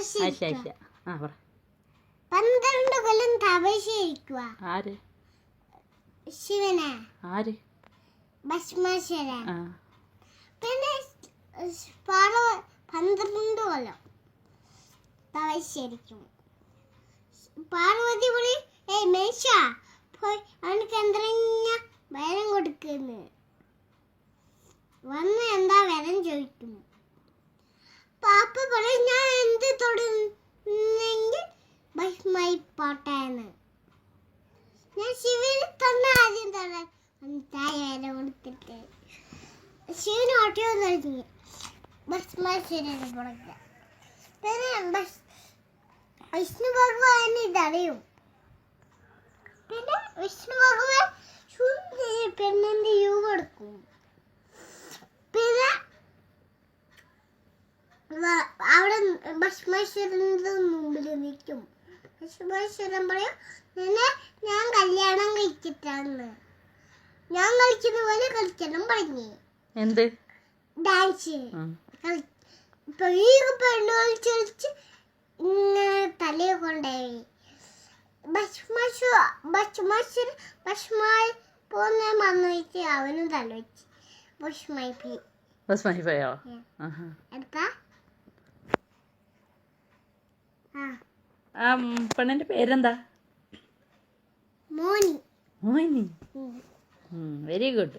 ആയിഷ ആ പറ. പന്ത്രണ്ട് കൊല്ലം തപശ്ശേരിക്കുക ആര്? ശിവനെ. ആര്? ഭസ്മാശ്വരൻ പിന്നെ പാർവ പന്ത്രണ്ട് കൊല്ലം തപശരിക്കും പാർവതി പുളി ഏയ് മേശ. പോയി അവനക്ക് എന്തെങ്കിലും വരം കൊടുക്കുന്നു. വന്ന് എന്താ വരം ചോദിക്കും പാപ്പ പറയും ഞാൻ എന്ത് തൊടുന്നെങ്കിൽ ഭസ്മായി പോട്ടേന്ന് ഞാൻ ശിവന് തന്ന ആദ്യം തൊടാൻ തായ വരം കൊടുത്തിട്ട്. ശിവന് ഓട്ടോ കഴിഞ്ഞു ഭസ്മാശ്വരന് കൊടുക്കുക. പിന്നെ ഭസ് വിഷ്ണു ഭഗവാൻ ഇതറിയും. പിന്നെ വിഷ്ണു ഭഗവാൻ പെണ്ണിന്റെ യു കൊടുക്കും പിന്നെ വ- അവിടെ ഭസ്മേശ്വരന്റെ മുമ്പിൽ നിൽക്കും. ഭസ്മേശ്വരൻ പറയും നിന്നെ ഞാൻ കല്യാണം കഴിച്ചിട്ടാണ് ഞാൻ കളിക്കുന്ന പോലെ കളിക്കണം പറഞ്ഞു. എന്ത്? ഡാൻസ്. ഇപ്പൊ ഈ പെണ്ണു കളിച്ച് കളിച്ച് ഇങ്ങനെ തലയെ കൊണ്ടുപോയി. ഭസ്മശു ഭസ്മശ്വര ഭസ്മായി പോകുന്ന മണ്ണ് വെച്ച് അവനും തല വെച്ച്. ഭസ്മായി പോയി. പോയോ? ആ. പെണ്ണിന്റെ പേരെന്താ? മോനി. മോനി. Very good